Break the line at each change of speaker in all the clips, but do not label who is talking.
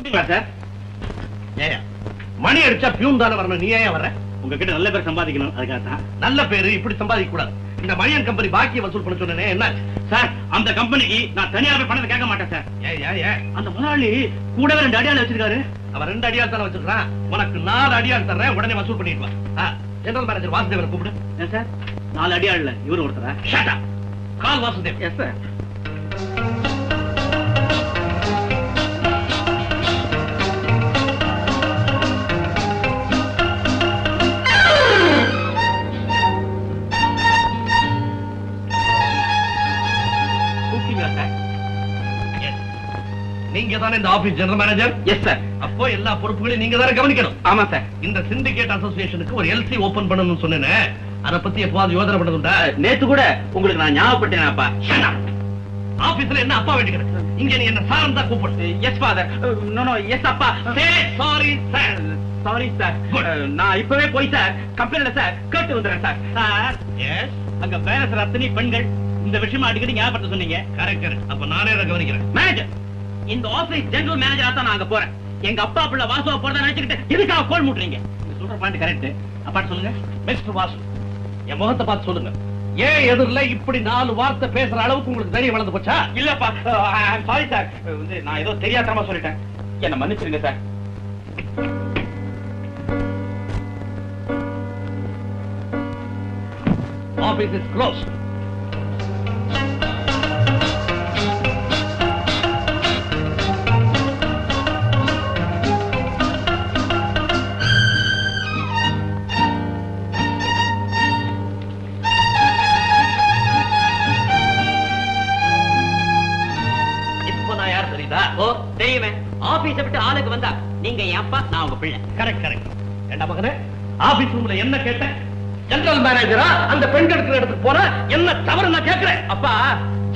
கூப்பிட்டீங்களா சார்?
ஏயா மணி அடிச்சா பியூன் தானே வரணும். நீ ஏன் வர
உங்ககிட்ட நல்ல பேர் சம்பாதிக்கணும். அதுக்காக தான்
நல்ல பேரு இப்படி சம்பாதிக்க கூடாது இந்த மணியன் கம்பெனி பாக்கிய வசூல் பண்ண சொன்னேனே என்ன?
சார் அந்த கம்பெனிக்கு நான் தனியா போய் பணத்தை கேட்க மாட்டேன் சார்.
ஏன் ஏன் ஏன்
அந்த முதலாளி கூடவே ரெண்டு அடியாள வச்சிருக்காரு.
அவன் ரெண்டு அடியால் தானே வச்சிருக்கான் உனக்கு நாலு அடியால் தர்றேன் உடனே வசூல் பண்ணிட்டு வா. ஜெனரல் மேனேஜர் வாசுதேவனை கூப்பிடு.
ஏன் சார்? நாலு அடியாள்ல இவரு ஒருத்தரா.
கால் வாசுதேவ்
எஸ் சார்
நீங்க தானே இந்த office general manager
yes sir
அப்போ எல்லா பொறுப்புகளையும் நீங்க தானே கவனிக்கணும்.
ஆமா சார்
இந்த சிண்டிகேட் அசோசியேஷனுக்கு ஒரு எல்சி ஓபன் பண்ணணும்னு சொன்னேனே. அத பத்தி எப்பவாவது யோசனை பண்ணதுண்டா?
நேத்து கூட உங்களுக்கு நான் ஞாபகப்பட்டேனாப்பா
ஆபீஸ்ல என்ன அப்பா வேண்டிக்கிறேன் இங்க நீ என்ன சாரம் தான் கூப்பிடு
yes father no no yes அப்பா.
Sorry sir
sorry sir
Good.
நான் இப்பவே போய் சார் கம்பெனில சார் கேட்டு வந்துடுறேன் சார் சார்
எஸ்
அங்க வேலை சார் அத்தனை பெண்கள் இந்த விஷயமா அடிக்கடி ஞாபகப்படுத்த சொன்னீங்க.
கரெக்ட் அப்ப நானே கவனிக்கிறேன்.
மேனேஜர் இந்த ஆபீஸ் ஜெனரல் மேனேஜரா தான் நான் அங்க போறேன். எங்க அப்பா பிள்ளை வாசுவா போறதா நினைச்சுக்கிட்டு எதுக்காக கோல் மூட்டுறீங்க? நீங்க சொல்ற பாயிண்ட் கரெக்ட் அப்பாட்டு சொல்லுங்க.
மிஸ்டர் வாசு என் முகத்தை பார்த்து சொல்லுங்க. ஏன் எதிரில இப்படி நாலு வார்த்தை பேசுற அளவுக்கு உங்களுக்கு தைரியம் வளர்ந்து போச்சா?
இல்லப்பா சாரி சார் வந்து நான் ஏதோ தெரியாதனமா சொல்லிட்டேன். என்ன மன்னிச்சிருங்க சார்
ஆபீஸ் இஸ் க்ளோஸ்
ஓ தெரியுமே ஆபீஸ விட்டு ஆளுக்கு வந்தா நீங்க அப்பா நான் உங்க பிள்ளை.
கரெக்ட் கரெக்ட் ஏண்டா மகனே ஆபீஸ் ரூம்ல என்ன கேட்டேன்? ஜெனரல் மேனேஜரா அந்த பெண்கள் இருக்கிற இடத்துக்கு போனா என்ன தவறு நான் கேட்கிறேன்.
அப்பா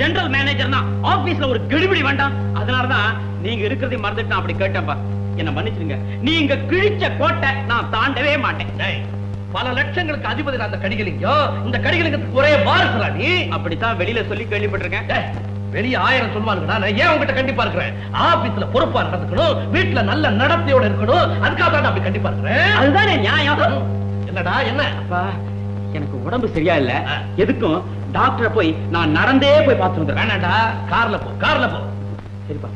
ஜெனரல் மேனேஜர்னா ஆபீஸ்ல ஒரு கெடுபிடி வேண்டாம். அதனாலதான் நீங்க இருக்கிறதை மறந்துட்டு நான் அப்படி கேட்டேன்ப்பா என்ன மன்னிச்சிருங்க. நீங்க கிழிச்ச கோட்டை நான் தாண்டவே மாட்டேன்.
பல லட்சங்களுக்கு அதிபதி அந்த கடிகலிங்கம் இந்த கடிகலிங்கத்துக்கு ஒரே வாரசுடா நீ
அப்படித்தான் வெளியில சொல்லி கேள்விப்பட்டிருக்கேன்.
வெளிய ஆயிரம் சொல்லுவானுங்கடா நான் ஏன் உங்ககிட்ட கண்டிப்பா இருக்கிறேன்? ஆபீஸ்ல பொறுப்பா நடந்துக்கணும் வீட்டுல நல்ல நடத்தையோட இருக்கணும் அதுக்காக தான் நான் அப்படி கண்டிப்பா இருக்கிறேன்.
அதுதானே நியாயம்.
என்னடா என்ன?
அப்பா எனக்கு உடம்பு சரியா இல்ல. எதுக்கும் டாக்டரை போய் நான் நடந்தே போய் பார்த்து வந்துடுறேன்.
வேணாடா கார்ல போ கார்ல போ.
சரிப்பா.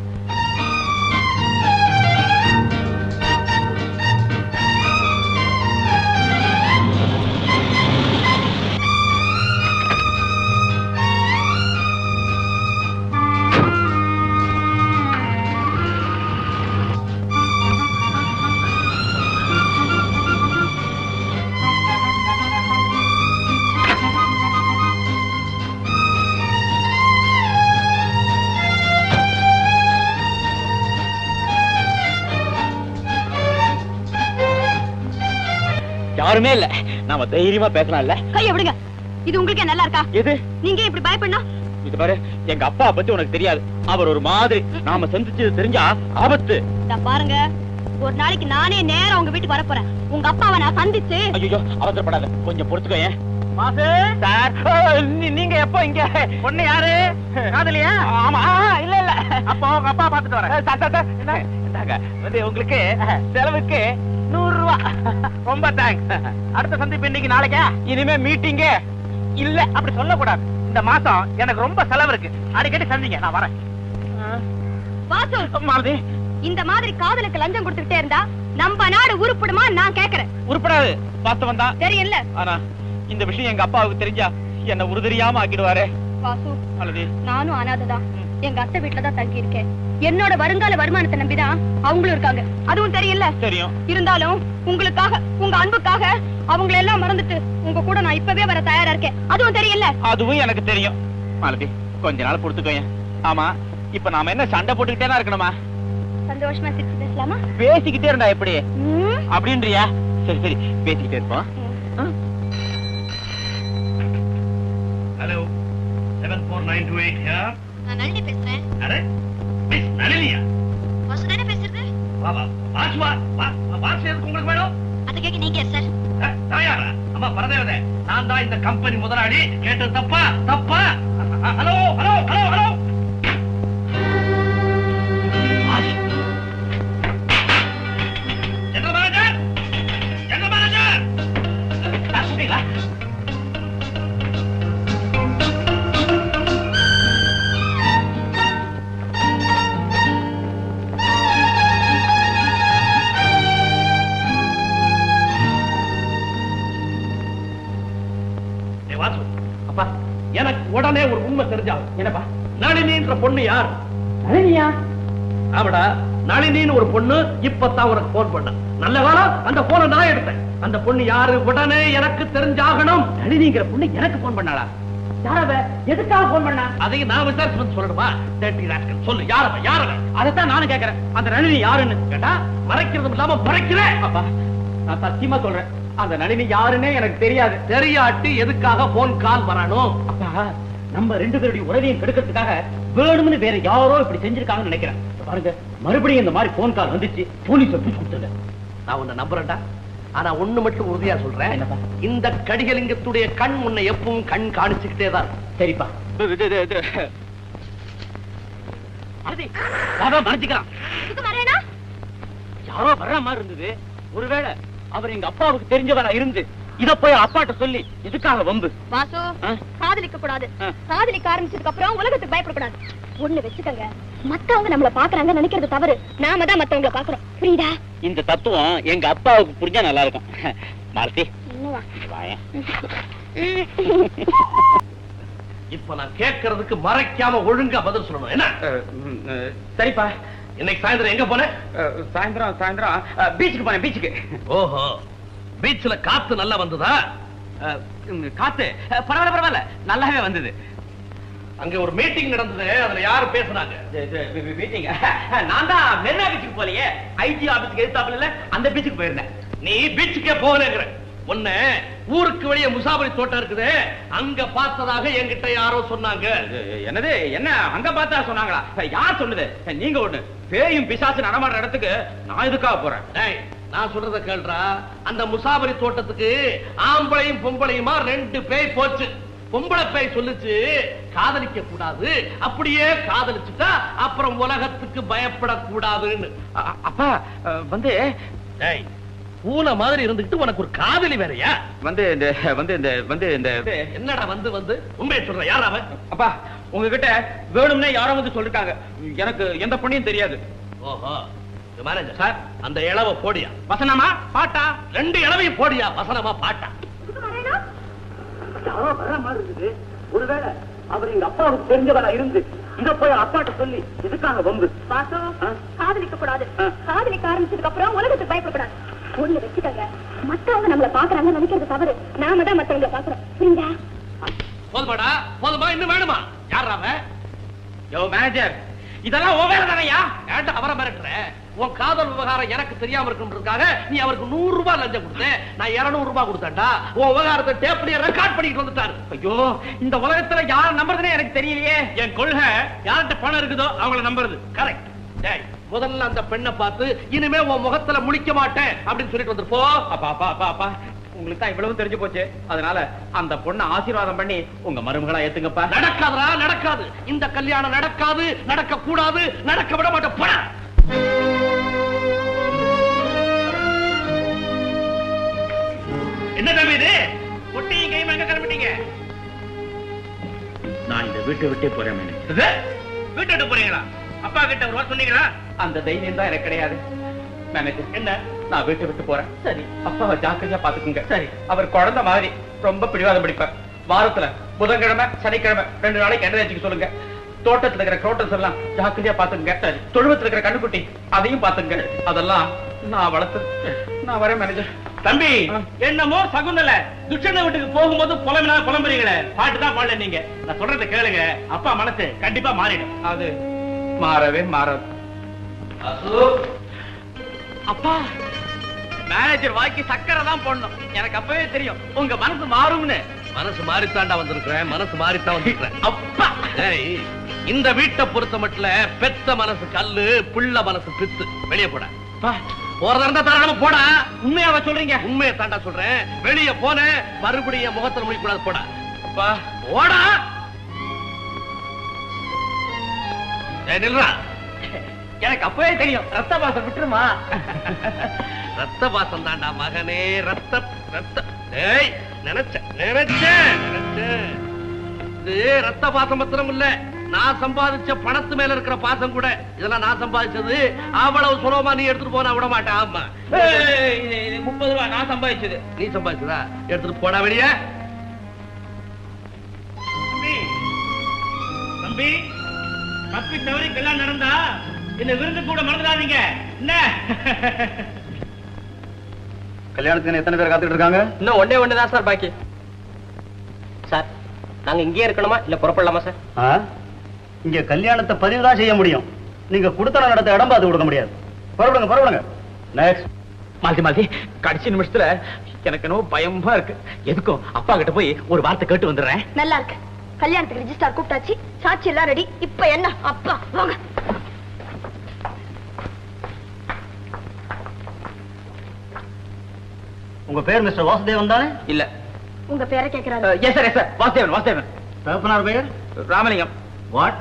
யாருமே இல்ல. நாம தைரியமா பேசலாம்ல.
கைய விடுங்க. இது உங்களுக்கே நல்லா இருக்கா?
எது?
நீங்க இப்படி பயப்படணும்?
இது பாரு எங்க அப்பா பத்தி உனக்கு தெரியாது. அவர் ஒரு மாதிரி. நாம சந்திச்சது தெரிஞ்சா ஆபத்து.
பாருங்க. ஒரு நாளைக்கு நானே நேரா உங்க வீட்டுக்கு வரப் போறேன் உங்க அப்பாவை நான் சந்திச்சு
ஐயோ அவசரப்படாத. கொஞ்சம் பொறுத்துக்கோ ஏன்? மாசு? சார். நீங்க எப்போ இங்க? பொண்ணு யாரு? காதலியா? ஆமா. இல்ல இல்ல. அப்போ உங்க அப்பா பாத்துட்டு வரேன். வந்து உங்களுக்கு செலவுக்கு நூறு ரூபா ரொம்ப தேங்க்ஸ் அடுத்த சந்திப்பு இன்னைக்கு நாளைக்கா? இனிமே மீட்டிங்க இல்ல அப்படி சொல்லக்கூடாது. இந்த மாசம் எனக்கு ரொம்ப செலவு இருக்கு. அடிக்கடி சந்திங்க நான் வரேன்.
வாசு.
மாலதி.
இந்த மாதிரி காதலுக்கு லஞ்சம் கொடுத்துக்கிட்டே இருந்தா நம்ம நாடு உருப்படுமா நான் கேக்குறேன்.
உருப்படாது. வாஸ்தவம் தான்
தெரியல
ஆனா இந்த விஷயம் எங்க அப்பாவுக்கு தெரிஞ்சா என்ன உருதறியாம ஆக்கிடுவாரு.
வாசு.
மாலதி.
நானும் அனாதைதான் எங்க அத்தை வீட்டுல தான் தங்கி இருக்கேன் என்னோட வருங்கால வருமானத்தை நம்பிதான் அவங்களும் இருக்காங்க. அதுவும் தெரியல
தெரியும்.
இருந்தாலும் உங்களுக்காக உங்க அன்புக்காக அவங்கள எல்லாம் மறந்துட்டு உங்க கூட நான் இப்பவே வர தயாரா இருக்கேன். அதுவும் தெரியல
அதுவும் எனக்கு தெரியும். மாலதி கொஞ்ச நாள் பொறுத்துக்கோங்க ஆமா இப்ப நாம என்ன சண்டை போட்டுக்கிட்டே தான் இருக்கணுமா?
சந்தோஷமா சிரிச்சு பேசலாமா?
பேசிக்கிட்டே இருந்தா எப்படி?
ம்,
அப்படின்றியா? சரி சரி பேசிக்கிட்டே இருப்போம்.
Hello seven four nine two eight here
நான் நளினி பேசுறேன்.
Array miss நளினியா?
வாசு தானே பேசுறது
வா வா வாசு வா வா வா, வாசு எதுக்கு உங்களுக்கு வேணும்?
அதை கேட்க நீங்க சார்?
அஹ், தாயாரா? அம்மா பரதேவதே நான் தான் இந்த கம்பெனி முதலாளி. கேட்டது தப்பா? தப்பா? Hello hello hello hello! தெரிஞ்சாகும்
என்னப்பா?
நளினின்ற பொண்ணு யார்?
நளினியா?
ஆமாடா நளினின்னு ஒரு பொண்ணு இப்பதான் உனக்கு போன் பண்ண நல்ல காலம் அந்த போனை நான் எடுத்தேன். அந்த பொண்ணு யாரு? உடனே எனக்கு தெரிஞ்சாகணும்.
நளினிங்கிற பொண்ணு எனக்கு போன் பண்ணாளா? யாரவ? எதுக்காக போன் பண்ணா?
அதையும் நான் விசாரிச்சு வந்து சொல்லணுமா? ராஸ்கல் சொல்லு யாரவன் யாரவன்
அதைத்தான் நானும் கேக்குறேன். அந்த நளினி யாருன்னு?
கேட்டா மறைக்கிறதும் இல்லாம மறைக்கிறேன்.
அப்பா நான் சத்தியமா சொல்றேன். அந்த நளினி யாருன்னே எனக்கு தெரியாது.
தெரியாட்டி எதுக்காக போன் கால் வரணும்
அப்பா நம்ம ரெண்டு பேருடைய உறவையும் கெடுக்கிறதுக்காக வேணும்னு வேற யாரோ இப்படி செஞ்சிருக்காங்கன்னு நினைக்கிறேன். பாருங்க மறுபடியும் இந்த மாதிரி போன் கால் வந்துச்சு. போலீஸ் பிடிச்சு கொடுத்துருங்க
நான் உன்னை நம்புறேன்டா. ஆனா ஒண்ணு மட்டும் உறுதியா சொல்றேன்? இந்த கடிகலிங்கத்துடைய கண் உன்னை எப்பவும் கண் காணிச்சுக்கிட்டே தான்.
சரிப்பா. யாரோ வர்ற மாதிரி இருந்தது. ஒருவேளை அவர் எங்க அப்பாவுக்கு தெரிஞ்சவரா இருந்து இத போய் அப்பாட்ட சொல்லி எதுக்காக வம்பு.
வாசு? காதலிக்க கூடாது. காதலிக்க ஆரம்பிச்சதுக்கு அப்புறம் உலகத்துக்கு பயப்படக்கூடாது. ஒண்ணு வச்சுக்கங்க மத்தவங்க நம்மள பாக்குறாங்க நினைக்கிறது தவறு. நாம தான் மத்தவங்கள பாக்குறோம். புரியுதா?
இந்த தத்துவம் எங்க அப்பாவுக்கு புரிஞ்சா நல்லா இருக்கும். மாலதி
இன்னும் வா.
வாயேன்.
இப்ப நான் கேட்கறதுக்கு மறைக்காம ஒழுங்கா பதில் சொல்லணும். என்ன?
சரிப்பா
இன்னைக்கு சாயந்தரம் எங்க போன?
சாயந்தரம் சாயந்தரம் பீச்சுக்கு போனேன் பீச்சுக்கு
ஓஹோ. பீச்ல காத்து நல்லா வந்ததா?
காத்து. பரவாயில்ல பரவாயில்ல. நல்லாவே வந்தது.
அங்க ஒரு மீட்டிங் நடந்தது. அதுல யாரு பேசுனாங்க?
மீட்டிங். நான் தான் மெரினா பீச்சுக்கு போலையே ஐஜி ஆபீஸ்க்கு எதிர்த்தாப்புல அந்த பீச்சுக்கு போயிருந்தேன்.
நீ பீச்சுக்கே போகலங்கிற. ஒண்ணு ஊருக்கு வெளியே முசாபரி தோட்டம் இருக்குது. அங்க பார்த்ததாக என்கிட்ட யாரோ சொன்னாங்க.
என்னது? என்ன? அங்க பார்த்தா சொன்னாங்களா? யார் சொன்னது? நீங்க ஒண்ணு பேயும் பிசாசு நடமாடுற இடத்துக்கு நான் இதுக்காக போறேன்?
நான் சொல்றத கேள்றா. அந்த முசாபரி தோட்டத்துக்கு ஆம்பளையும் பொம்பளையுமா ரெண்டு பேய் போச்சு. பொம்பளை பேய் சொல்லுச்சு காதலிக்க கூடாது. அப்படியே காதலிச்சுட்டா அப்புறம் உலகத்துக்கு பயப்படக்கூடாதுன்னு.
அப்பா வந்து.
பூனை மாதிரி இருந்துகிட்டு உனக்கு ஒரு காதலி வேறயா?
வந்து இந்த வந்து இந்த வந்து இந்த.
என்னடா வந்து வந்து? உண்மையை சொல்ற யார் அவன்?
அப்பா உங்ககிட்ட வேணும்னே யாரோ வந்து சொல்லிருக்காங்க. எனக்கு எந்த பொண்ணையும் தெரியாது.
ஓஹோ. Manager sir. அந்த இளவ போடியா.
வசனமா? பாட்டா?
ரெண்டு இளவையும் போடியா. வசனமா பாட்டா?
யாரோ வர்ற மாதிரி இருக்குது. ஒருவேளை அவர் எங்க அப்பாவுக்கு தெரிஞ்சவரா இருந்து இத போய் அப்பாட்ட சொல்லி எதுக்காக வம்பு. ஆ?
காதலிக்க கூடாது. காதலிக்க ஆரம்பிச்சதுக்கு அப்புறம் உலகத்துக்கு பயப்படக்கூடாது. ஒண்ணு வச்சுக்கங்க மத்தவங்க நம்மள பாக்குறாங்க நினைக்கிறது தவறு. நாம தான் மத்தவங்கள பாக்குறோம் புரியுதா?
போதுமாடா போதுமா இன்னும் வேணுமா? யார் அவன்?
யோ மேனேஜர் இதெல்லாம் ஓ வேலை தானையா
ஏன்டா அவரை மிரட்டுற? உன் காதல் விவகாரம் எனக்கு தெரியாம இருக்கணுன்றதுக்காக நீ அவருக்கு நூறு ரூபாய் லஞ்சம் கொடுத்த. நான் இருநூறு ரூபாய் கொடுத்தேன்டா. உன் விவகாரத்தை டேப்லயே ரெக்கார்ட் பண்ணிட்டு வந்துட்டாரு.
ஐயோ இந்த உலகத்துல யார நம்புறதுனே எனக்கு தெரியலையே. என் கொள்கை யார்கிட்ட பணம் இருக்குதோ அவங்கள நம்புறது.
கரெக்ட் டேய் முதல்ல அந்த பெண்ணை பார்த்து இனிமே உன் முகத்துல முழிக்க மாட்டேன் அப்படின்னு சொல்லிட்டு வந்து போ.
அப்பா அப்பா அப்பா அப்பா. உங்களுக்கு தான் இவ்வளவு தெரிஞ்சு போச்சு. அதனால அந்த பொண்ணை ஆசீர்வாதம் பண்ணி உங்க மருமகளா ஏத்துங்கப்பா.
நடக்காதுடா நடக்காது. இந்த கல்யாணம் நடக்காது நடக்க கூடாது நடக்க விட மாட்டேன். என்ன தம்பி இது? பொட்டியும் கையும் எங்க கிளம்பிட்டீங்க.
நான் இந்த வீட்டை விட்டே போறேன்?
வீட்டை விட்டு போறீங்களா? அப்பா கிட்ட ஒரு சொன்னீங்களா?
அந்த தைரியம் தான் எனக்கு கிடையாது. மேனேஜர்
என்ன?
நான் வீட்டை விட்டு போறேன்.
சரி.
அப்பாவை ஜாக்கிரதையா பாத்துக்குங்க
சரி.
அவர் குழந்தை மாதிரி ரொம்ப பிடிவாதம் பிடிப்பார். வாரத்துல புதன்கிழமை சனிக்கிழமை ரெண்டு நாளைக்கு எண்ணெய் வச்சுக்க சொல்லுங்க. தோட்டத்துல இருக்கிற குரோட்டஸ் எல்லாம் ஜாக்கிரதையா பாத்துங்க சரி. தொழுவத்துல இருக்கிற கண்ணுக்குட்டி அதையும் பாத்துங்க அதெல்லாம் நான் வளர்த்து நான் வரேன் மேனேஜர்.
தம்பி. என்னமோ சகுந்தல துஷ்டன வீட்டுக்கு போகும்போது புலம்பினா புலம்புறீங்களே. பாட்டு தான் பாடல நீங்க. நான் சொல்றத கேளுங்க. அப்பா மனசு கண்டிப்பா மாறிடும்.
அது மாறவே மாறாது. அப்பா. மேனேஜர் வாய்க்கு சக்கரை தான் போடணும். எனக்கு அப்பவே தெரியும். உங்க மனசு மாறும்னு.
மனசு மாறித்தாண்டா வந்திருக்கிறேன். மனசு மாறித்தான் வந்திருக்கிறேன்.
அப்பா.
இந்த வீட்டை பொறுத்த மட்டும் பெத்த மனசு கல்லு பிள்ளை மனசு பித்து. வெளியே போட. போறதா இருந்தா தாராளமா போடா.
உண்மையாவா சொல்றீங்க?
உண்மையை தாண்டா சொல்றேன். வெளியே போன மறுபடியும் முகத்துல முடிக்க கூடாது போடா.
அப்பா.
போடா. நில்றா.
எனக்கு அப்பவே தெரியும். ரத்த பாசம் விட்டுருமா?
ரத்த பாசம் தாண்டா மகனே ரத்த ரத்த டேய் நினைச்சேன் நினைச்சேன் நினைச்சேன் இது ரத்த பாசம் மாத்திரம் இல்ல நான் சம்பாதிச்ச பணத்து மேல இருக்கிற பாசம் கூட இதெல்லாம் நான் சம்பாதிச்சது. அவ்வளவு சுலபமா நீ எடுத்துட்டு போனா விட மாட்டேன் ஆமா
முப்பது ரூபா நான் சம்பாதிச்சது.
நீ சம்பாதிச்சதா? எடுத்துட்டு போடா வெளியே.
தம்பி தப்பி தவறி கல்யாணம் நடந்தா இந்த விருந்து கூட மறந்துடாதீங்க. என்ன?
கல்யாணத்துக்கு எத்தனை பேர் காத்துட்டு இருக்காங்க?
இன்னும் ஒன்னே ஒண்ணு தான் சார் பாக்கி. சார் நாங்க இங்கேயே இருக்கணுமா? இல்ல புறப்படலாமா சார்?
இங்க கல்யாணத்தை பதிவு தான் செய்ய முடியும். நீங்க குடுத்தன நடத்த இடம் பார்த்து கொடுக்க முடியாது. புறப்படுங்க புறப்படுங்க. நெக்ஸ்ட்
மாலதி மாலதி கடைசி நிமிஷத்துல எனக்கு என்னவோ பயமா இருக்கு. எதுக்கும்? அப்பா கிட்ட போய் ஒரு வார்த்தை கேட்டு வந்துடுறேன்.
நல்லா இருக்கு. கல்யாணத்துக்கு ரிஜிஸ்டார் கூப்பிட்டாச்சு. சாட்சி எல்லாம் ரெடி இப்ப என்ன? அப்பா வாங்க.
உங்க பேர் மிஸ்டர் வாசுதேவன் தானே?
இல்ல.
உங்க பேரை கேக்குறாரு.
Yes sir yes sir Vasudevan Vasudevan.
தகப்பனார் பெயர்?
ராமலிங்கம்.
வாட்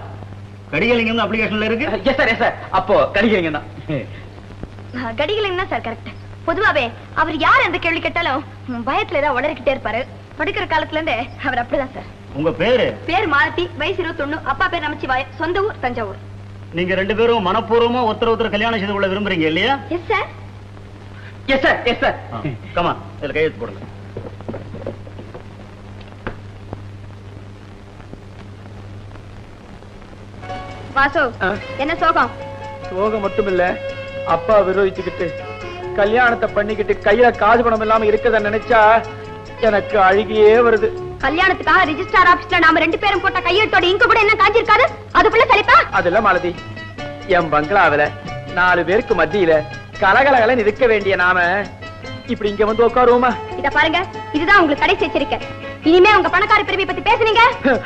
கடிகலிங்கம் அப்ளிகேஷன்ல இருக்கு?
எஸ் சார் எஸ் சார் அப்போ கடிக்கிறீங்க தான்.
கடிகள் தான் சார் கரெக்ட் பொதுவாவே அவர் யார் எந்த கேள்வி கேட்டாலும் பயத்துல ஏதாவது உளறிக்கிட்டே இருப்பாரு. படிக்கிற காலத்துல இருந்தே அவர் அப்படிதான் சார்
உங்க பேரு?
பேர் மாலதி வயசு இருபத்தொன்னு அப்பா பேர் நமச்சிவாய சொந்த ஊர் தஞ்சாவூர்.
நீங்க ரெண்டு பேரும் மனப்பூர்வமா ஒருத்தர் ஒருத்தர் கல்யாணம் செய்து கொள்ள விரும்புறீங்க இல்லையா?
Yes sir
yes sir yes sir
comma இதுல கையெழுத்து போடுங்க.
வாசு என்ன சோகம்?
சோகம் மட்டும் இல்ல அப்பா விரோதிச்சுக்கிட்டு கல்யாணத்தை பண்ணிக்கிட்டு கையில காசு பணம் இல்லாம இருக்கத நினைச்சா எனக்கு அழுகியே வருது.
கல்யாணத்துக்காக ரிஜிஸ்டார் ஆபீஸ்ல நாம ரெண்டு பேரும் போட்ட கையெழுத்தோட இங்க கூட என்ன காஞ்சிருக்காது? அதுக்குள்ள சலிப்பா
அதெல்லாம் மாலதி என் பங்களாவில நாலு பேருக்கு மத்தியில கலகலகலன்னு இருக்க வேண்டிய நாம இப்படி இங்க வந்து உட்காருவோமா?
இத பாருங்க இதுதான் உங்களுக்கு கடைசி எச்சரிக்கை. இனிமே உங்க பணக்கார பிரிவை பத்தி பேசுனீங்க.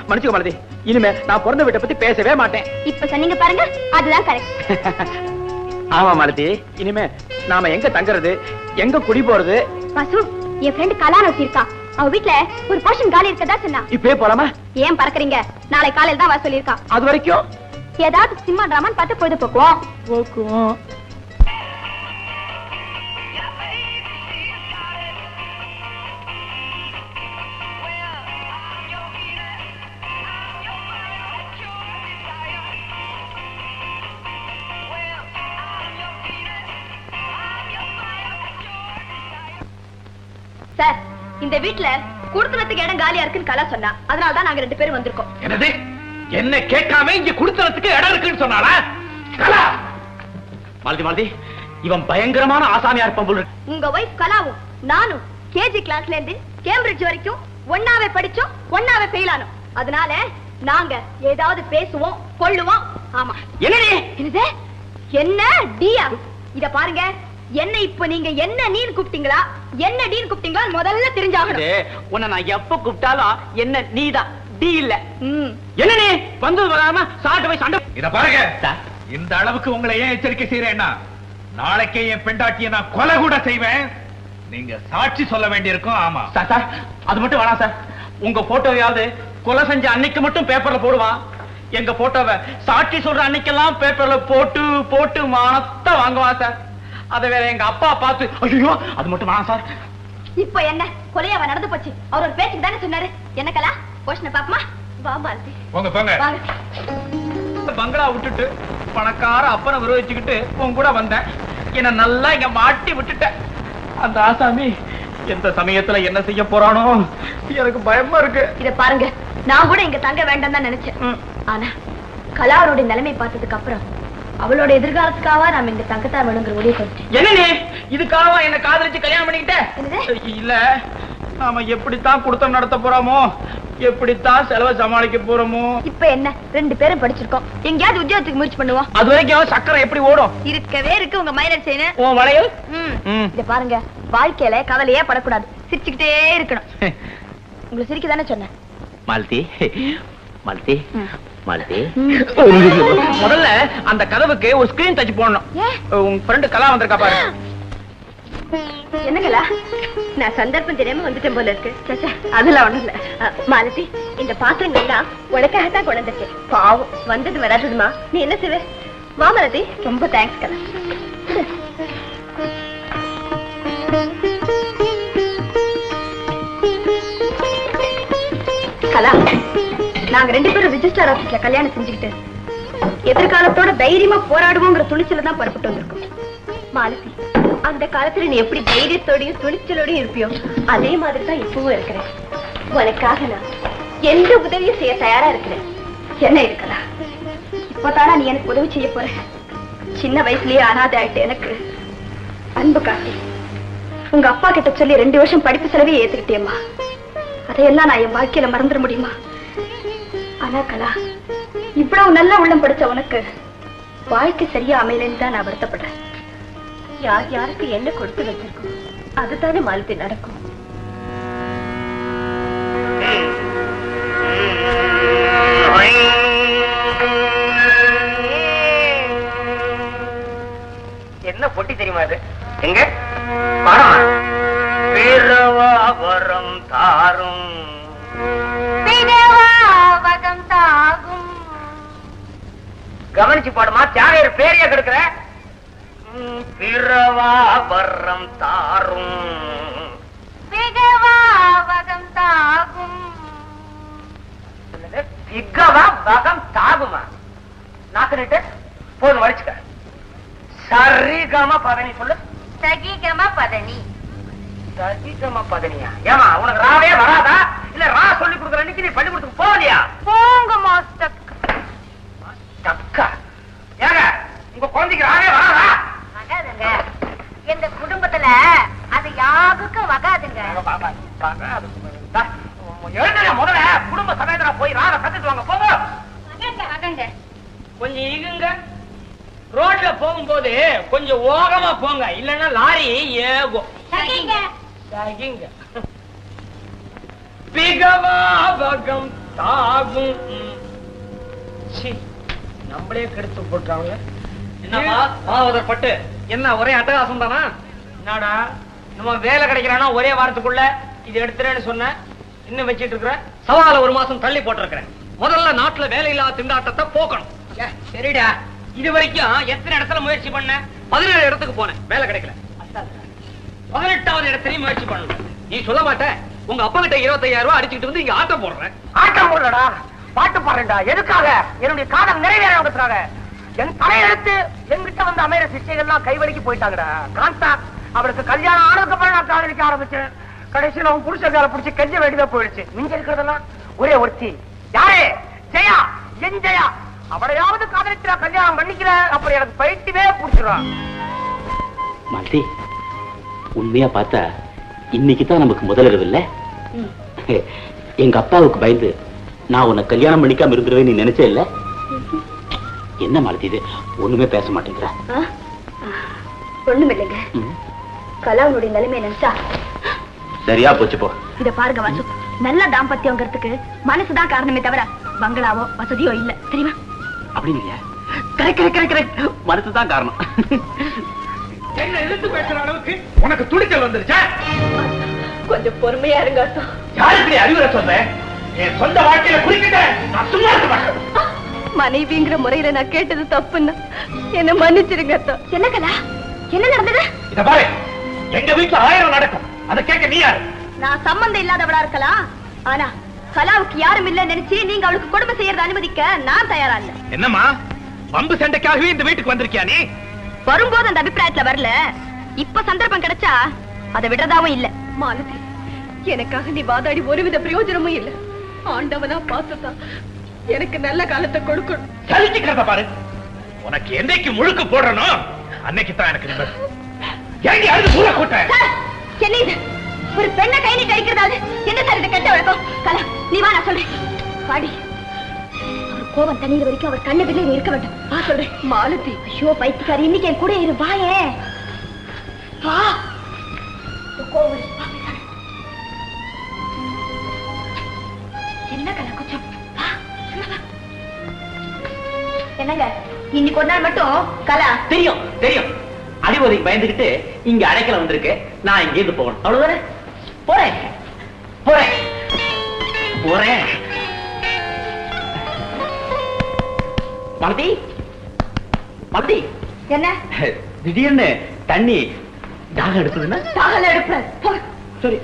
மன்னிச்சுக்க மாலதி இனிமே நான் பிறந்த வீட்டை பத்தி பேசவே மாட்டேன்.
இப்ப சொன்னீங்க பாருங்க அதுதான் கரெக்ட்
ஆமா மாலதி. இனிமே நாம எங்க தங்குறது எங்க குடி போறது?
வாசு என் ஃப்ரெண்ட் கலானத்தி இருக்கா. அவ வீட்ல ஒரு போர்ஷன் காலி இருக்கதா சொன்னா.
இப்பவே போலாமா?
ஏன் பறக்குறீங்க? நாளை காலையில தான் வர சொல்லியிருக்கா.
அது வரைக்கும்?
ஏதாவது சினிமா டிராமான்னு பார்த்து பொழுதுபோக்குவோம்.
போக்குவோம்.
சார் இந்த வீட்ல குடுத்தனத்துக்கு இடம் காலியா இருக்குன்னு கலா சொன்னா. அதனால தான் நாங்க ரெண்டு பேரும் வந்திருக்கோம்.
என்னது? என்ன கேட்காம இங்க குடுத்தனத்துக்கு இடம் இருக்குன்னு சொன்னாரா கலா!
மாலதி மாலதி இவன் பயங்கரமான ஆசாமியா இருப்பான் போல.
உங்க ஒய்ஃப் கலாவும் நானும் கேஜி கிளாஸ்ல இருந்து கேம்பிரிட்ஜ் வரைக்கும் ஒன்னாவே படிச்சோம் ஒன்னாவே ஃபெயில் ஆனோம். அதனால நாங்க ஏதாவது பேசுவோம் கொள்ளுவோம். ஆமா.
என்னடி?
என்னது? என்ன? டியா இத பாருங்க. என்ன இப்ப நீங்க என்ன நீர் கூப்பிட்டீங்களா? என்ன டீன் கூப்பிட்டீங்களா? முதல்ல தெரிஞ்சாகணும்.
உன்னை நான் எப்ப கூப்பிட்டாலும் என்ன நீதான். டி இல்ல
ம்.
என்ன நீ? வந்து வராம சாட்டு போய் சண்டை
இத பாருங்க. இந்த அளவுக்கு உங்களை ஏன் எச்சரிக்கை செய்யறேன்னா நாளைக்கே என் பெண்டாட்டிய நான் கொலை கூட செய்வேன். நீங்க சாட்சி சொல்ல வேண்டியிருக்கும் ஆமா.
சார் சார் அது மட்டும் வேணாம் சார். உங்க போட்டோவையாவது கொலை செஞ்ச அன்னைக்கு மட்டும் பேப்பர்ல போடுவான். எங்க போட்டோவை சாட்சி சொல்ற அன்னைக்கெல்லாம் பேப்பர்ல போட்டு போட்டு மானத்த வாங்குவான் சார். அதை வேற எங்க அப்பா பார்த்து ஐயோ அது மட்டும் சார்.
இப்ப என்ன? கொலையாவ நடந்து போச்சு. அவர் ஒரு பேச்சுக்கு தானே சொன்னாரு. என்ன கலா? போஷனை பாப்பமா வா மாலதி
போங்க
பங்களா விட்டுட்டு பணக்கார அப்பனை விரோதிச்சுக்கிட்டு உன் கூட வந்தேன். என்ன நல்லா இங்க மாட்டி விட்டுட்டேன். அந்த ஆசாமி எந்த சமயத்துல என்ன செய்ய போறானோ எனக்கு பயமா இருக்கு.
இத பாருங்க. நான் கூட இங்க தங்க வேண்டாம் தான் நினைச்சேன். ஆனா கலாவோட நிலைமை பார்த்ததுக்கு அப்புறம் அவளோட எதிர்காலத்துக்காக நாம இங்க தங்கத்தான் வேணுங்கிற முடிவு பண்ணிட்டேன்
என்ன இதுக்காக என்ன காதலிச்சு கல்யாணம் பண்ணிக்கிட்ட? இல்ல. நாம எப்படித்தான் குடுத்தம் நடத்த போறோமோ எப்படித்தான் செலவை சமாளிக்க போறோமோ.
இப்ப என்ன? ரெண்டு பேரும் படிச்சிருக்கோம். எங்கேயாவது உத்தியோகத்துக்கு முயற்சி பண்ணுவோம்.
அது வரைக்கும் சக்கரை எப்படி ஓடும்?
இருக்கவே இருக்கு உங்க மைனர் செய்யணும்
உன் வளையல்.
இத பாருங்க. வாழ்க்கையில கவலையே படக்கூடாது. சிரிச்சுக்கிட்டே இருக்கணும். உங்களை சிரிக்க தானே சொன்னேன்.
மாலதி மாலதி. மாலதி. முதல்ல அந்த கதவுக்கு ஒரு ஸ்கிரீன் தச்சு போடணும்? உங்க ஃப்ரெண்டு கலா வந்திருக்கா பாரு.
என்னங்களா நான் சந்தர்ப்பம் தெரியாம வந்துட்டேன் போல இருக்கு. அதெல்லாம் ஒண்ணும் இல்ல. மாலதி இந்த பாத்திரங்கள்லாம் உனக்காகத்தான் கொண்டு வந்திருக்கேன். பாவம் வந்தது வராததுமா? நீ என்ன செய்வ? வா மாலதி. ரொம்ப தேங்க்ஸ் கலா. கலா. நாங்க ரெண்டு பேரும் ரிஜிஸ்டர் ஆபீஸ்ல கல்யாணம் செஞ்சுக்கிட்டு எதிர்காலத்தோட தைரியமா போராடுவோங்கிற துணிச்சல தான் புறப்பட்டு வந்திருக்கோம். மாலதி அந்த காலத்துல நீ எப்படி தைரியத்தோடயும் துணிச்சலோடயும் இருப்பியோ அதே மாதிரி தான் இப்பவும் இருக்கிறேன். உனக்காக நான் எந்த உதவியும் செய்ய தயாரா இருக்கிறேன். என்ன இருக்கலாம் இப்பதானா நீ எனக்கு உதவி செய்ய போற? சின்ன வயசுலயே அனாதை ஆயிட்டு எனக்கு அன்பு காட்டி. உங்க அப்பா கிட்ட சொல்லி ரெண்டு வருஷம் படிப்பு செலவே ஏத்துக்கிட்டேம்மா. அதையெல்லாம் நான் என் வாழ்க்கையில மறந்துட முடியுமா? ஆனா கலா? இவ்வளவு நல்ல உள்ளம் படிச்ச உனக்கு வாழ்க்கை சரியா அமையலன்னு தான் நான் வருத்தப்படுறேன். யார் யாருக்கு என்ன கொடுத்து வச்சிருக்கோம்? அதுதானே மாலத்தி நடக்கும்.
என்ன பொட்டி தெரியுமா அது எங்க? படமா? தாரும். கவனிச்சு பாடுமா? தியாகையர் பேரைய கெடுக்கிற. பிறவாபரம் தாரும். என்னது? பிகவா பகம் தாகுமா? நாக்கு போதும் வலிச்சுக்க. சரிகம பதனி சொல்லு.
சகிகமா பதனி.
சரிகம பதனியா? ஏமா உனக்கு ராவே வராதா? இல்ல ரா சொல்லி கொடுக்குற அன்னைக்கு நீ பள்ளிக்கூடத்துக்கு போகலையா?
போங்க மாஸ்டர்.
உங்க குழந்தைக்கு ராவே வராதா
வகாதுங்க. குடும்பத்துல அது யாருக்கும் வகாதுங்க.
எழுந்துங்க முதல்ல குடும்ப சமேதரா போய் ராக கத்துட்டு வாங்க. போங்க. கொஞ்சம் இகுங்க ரோட்ல போகும்போது கொஞ்சம் ஓரமா போங்க. இல்லன்னா லாரி ஏகும்.
சாகிங்க
பிகவாபகம் தாகும். சி நம்மளே கெடுத்து போட்டாங்க
என்னப்பா மாவதர் பட்டு என்ன ஒரே அட்டகாசம் தானா?
என்னடா நம்ம வேலை கிடைக்கிறானா? ஒரே வாரத்துக்குள்ள இது எடுத்துறேன்னு சொன்ன. இன்னும் வச்சிட்டு இருக்கிற
சவால ஒரு மாசம் தள்ளி போட்டிருக்கிறேன். முதல்ல நாட்டுல வேலையில்லா திண்டாட்டத்தை போக்கணும்.
ஏ, சரிடா. இது வரைக்கும் எத்தனை இடத்துல முயற்சி பண்ண?
பதினேழு இடத்துக்கு போனேன். வேலை கிடைக்கல.
பதினெட்டாவது இடத்துலயும் முயற்சி பண்ணணும்.
நீ சொல்ல மாட்ட. உங்க அப்பா கிட்ட இருபத்தையாயிரம் ரூபாய் அடிச்சுட்டு வந்து இங்க ஆட்டம் போடுறேன்.
ஆட்டம் போடலடா பாட்டு பாடுறேன்டா. எதுக்காக? என்னுடைய காதல் நிறைவேறவங்கிறதுக்காக என் தலையெழுத்து என்கிட்ட வந்து அமையிற சிஷ்யங்கள்லாம் கைவலிக்கு போயிட்டாங்கடா. காந்தா அவளுக்கு கல்யாணம் ஆனதுக்கு அப்புறம் நான் காதலிக்க ஆரம்பிச்சேன் கடைசியில அவன் புருஷ கால பிடிச்சி கெஞ்ச வேண்டியதா போயிடுச்சு. மிஞ்ச இருக்கிறதெல்லாம் ஒரே ஒருத்தி. யாரே? ஜெயா என் ஜெயா. அவளையாவது காதலிக்கிறா கல்யாணம் பண்ணிக்கிற அப்புறம் எனக்கு பைத்தியமே பிடிச்சிடும்
மாலதி உண்மையா பார்த்தா இன்னைக்கு தான் நமக்கு முதலிரவு இல்ல? எங்க அப்பாவுக்கு பயந்து நான் உன்னை கல்யாணம் பண்ணிக்காம இருந்துருவேன் நீ நினைச்சே இல்ல? என்ன மாலதி இது? ஒண்ணுமே பேச மாட்டேங்கிற.
ஒண்ணும் இல்லைங்க
ம்.
கலாவுடைய நிலைமையை நினைச்சா
சரியா போச்சு போ.
இத பாருங்க வாசு. நல்ல தாம்பத்தியங்கிறதுக்கு மனசுதான் காரணமே தவிர பங்களாவோ வசதியோ இல்ல. தெரியுமா?
அப்படி இல்லையா? கரெக்ட் கரெக்ட் கரெக்ட் கரெக்ட் மனசுதான் காரணம்.
என்ன எதிர்த்து பேசுற அளவுக்கு உனக்கு துணிச்சல் வந்துருச்சா?
கொஞ்சம் பொறுமையா இருங்க அத்தா.
யாருக்கு அறிவுரை சொல்ற? என் சொந்த வாழ்க்கையில குறுக்கிட்ட நான் சும்மா இருக்க மாட்டேன்.
மனைவிங்கிற முறையில நான் கேட்டது தப்புன்னு. என்ன மன்னிச்சிருங்க அத்தா. என்ன கலா? என்ன நடந்தது?
இத பாரு. எங்க வீட்டுல ஆயிரம் நடக்கும். அதை கேட்க நீ யாரு?
நான் சம்பந்தம் இல்லாதவளா இருக்கலாம் ஆனா கலாவுக்கு யாரும் இல்ல நினைச்சு நீங்க அவளுக்கு கொடுமை செய்யறத அனுமதிக்க நான் தயாரா இல்ல.
என்னம்மா? பம்பு சண்டைக்காகவே இந்த வீட்டுக்கு வந்திருக்கியா நீ?
வரும்போது அந்த அபிப்பிராயத்துல வரல. இப்ப சந்தர்ப்பம் கிடைச்சா அதை விடுறதாவும் இல்ல. மாலதி எனக்காக நீ வாதாடி ஒருவித பிரயோஜனமும் இல்ல. ஆண்டவனா பார்த்துதான் எனக்கு நல்ல காலத்தை கொடுக்கணும்.
சலிச்சுக்கிறத பாரு. உனக்கு என்னைக்கு முழுக்கு போடுறனோ அன்னைக்கு தான் எனக்கு நிம்மதி. ஏண்டி அழுது சூழ கூட்ட?
சார், என்ன இது? ஒரு பெண்ணை கை நீட்டி அடிக்கிறதால என்ன சார் இது கெட்ட வழக்கம்? கலா நீ வா நான் சொல்றேன். பாடி அவர் கோபம் தண்ணீர் வரைக்கும் அவர் கண்ணு வெளியே இருக்க வேண்டாம். வா சொல்றேன். மாலதி. ஐயோ பைத்தியக்காரி இன்னைக்கு என் கூட இரு. வாயே. வா. வா, என்னங்க? இன்னைக்கு ஒரு நாள் மட்டும் கலா?
தெரியும் தெரியும். அதிபதிக்கு பயந்துகிட்டு இங்க அடைக்கல வந்திருக்கு. நான் இங்க இருந்து போகணும். அவ்வளவுதானே? போறேன் போறேன் போறேன் மலதி? மலதி?
என்ன?
திடீர்னு தண்ணி தாகம் எடுத்ததுன்னா?
தாகல எடுப்பேன்
சரி.